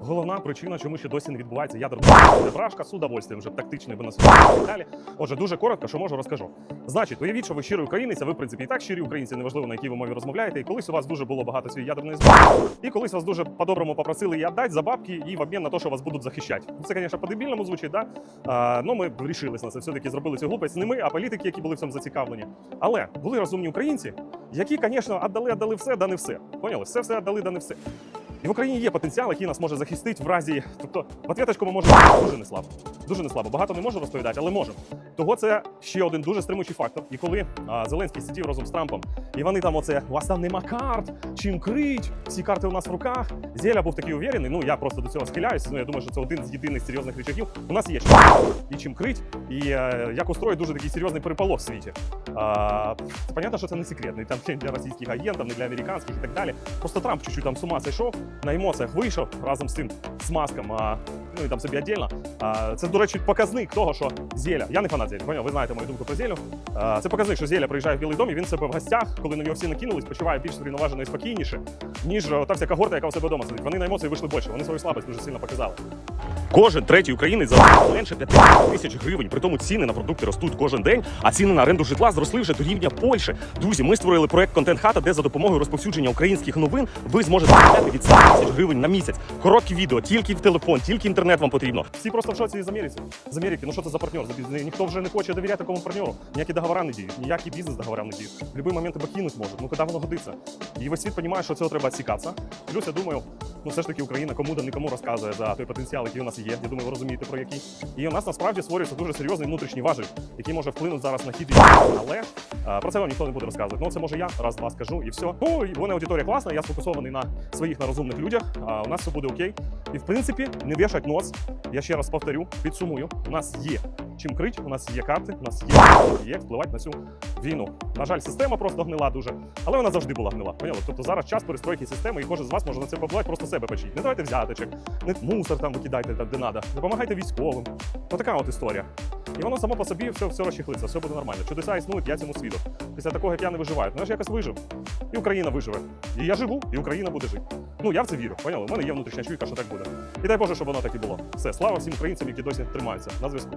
головна причина, чому ще досі не відбувається ядерна брашка з удовольствием, вже тактичний би і далі. Отже, дуже коротко, що можу розкажу. Значить, уявіть, що ви щирий українець, а ви в принципі і так щирі українці, неважливо на якій ви мові розмовляєте. І колись у вас дуже було багато цієї ядерної зброї, і колись вас дуже по-доброму попросили її віддати за бабки і в обмін на те, що вас будуть захищати. Це, звісно, по-дебільному звучить, да? А, ну ми вирішились на це. Все-таки зробили цю глупость не ми, а політики, які були в цьому зацікавлені. Але були розумні українці, які, звісно, віддали, віддали все, да не все. Поняли? Все, все віддали, да не все. І в Україні є потенціал, який нас може захистити в разі. Тобто, в ответочку ми можемо дуже не слабо. Дуже не слабо. Багато не можу розповідати, але можемо. Того це ще один дуже стримуючий фактор. І коли а, Зеленський сидів разом з Трампом, і вони там оце у вас там нема карт, чим крить, всі карти у нас в руках. Зеля був такий уверений. Ну я просто до цього схиляюсь. Ну я думаю, що це один з єдиних серйозних речагів. У нас є і чим крить, і е, як устроїть дуже такий серйозний переполох в світі. А, понятно, що це не секретний там для російських агентів, не для американських і так далі. Просто Трамп чуть-чуть там з ума на емоціях вийшов разом з цим смазком, а, ну і там собі віддільно. А, це, до речі, показник того, що Зеля. Я не фанат Зелі, поняв? Ви знаєте мою думку про Зелю. А, це показник, що Зеля приїжджає в Білий дом, і він себе в гостях, коли на нього всі накинулись, почуває більш врівноважено і спокійніше, ніж та вся когорта, яка у себе вдома сидить. Вони на емоції вийшли більше, вони свою слабість дуже сильно показали. Кожен третій українець заробляє менше 5 тисяч гривень. При тому ціни на продукти ростуть кожен день, а ціни на оренду житла зросли вже до рівня Польщі. Друзі, ми створили проект Контент Хата, де за допомогою розповсюдження українських новин ви зможете від 100 тисяч гривень на місяць. Короткі відео, тільки в телефон, тільки інтернет вам потрібно. Всі просто в шоці з Америці. З Америки. Ну що це за партнер? Ніхто вже не хоче довіряти такому партнеру. Ніякі договори не діють, ніякі бізнес договори не діють. В будь-який момент тебе кинуть можуть. Ну коли воно годиться. І весь світ розуміє, що цього треба відсікатися. Плюс я думаю, ну все ж таки Україна кому да нікому розказує за той потенціал, який у нас є. Я думаю, ви розумієте про який. І у нас насправді створюється дуже серйозний внутрішній важіль, який може вплинути зараз на хід. Але а, про це вам ніхто не буде розказувати. Ну це може я раз, два скажу і все. Ну і мене аудиторія класна. Я сфокусований на своїх на розумних людях. А у нас все буде окей. І в принципі не вішать нос. Я ще раз повторю, підсумую. У нас є чим крить, у нас є карти, у нас є як впливати на цю війну. На жаль, система просто гнила дуже, але вона завжди була гнила. Поняли? Тобто зараз час перестройки системи, і кожен з вас може на це побувати, просто себе печіть. Не давайте взяточок, не мусор там викидайте там, де надо. Допомагайте військовим. Отака от історія. І воно само по собі все, все розчехлиться, все буде нормально. Чудеса існують, я цьому свідок. Після такого, як я не виживаю. Ну ж якось вижив. І Україна виживе. І я живу, і Україна буде жити. Ну я в це вірю. Поняли? У мене є внутрішня чуйка, що так буде. І дай Боже, щоб воно так і було. Все, слава всім українцям, які досі тримаються. На зв'язку.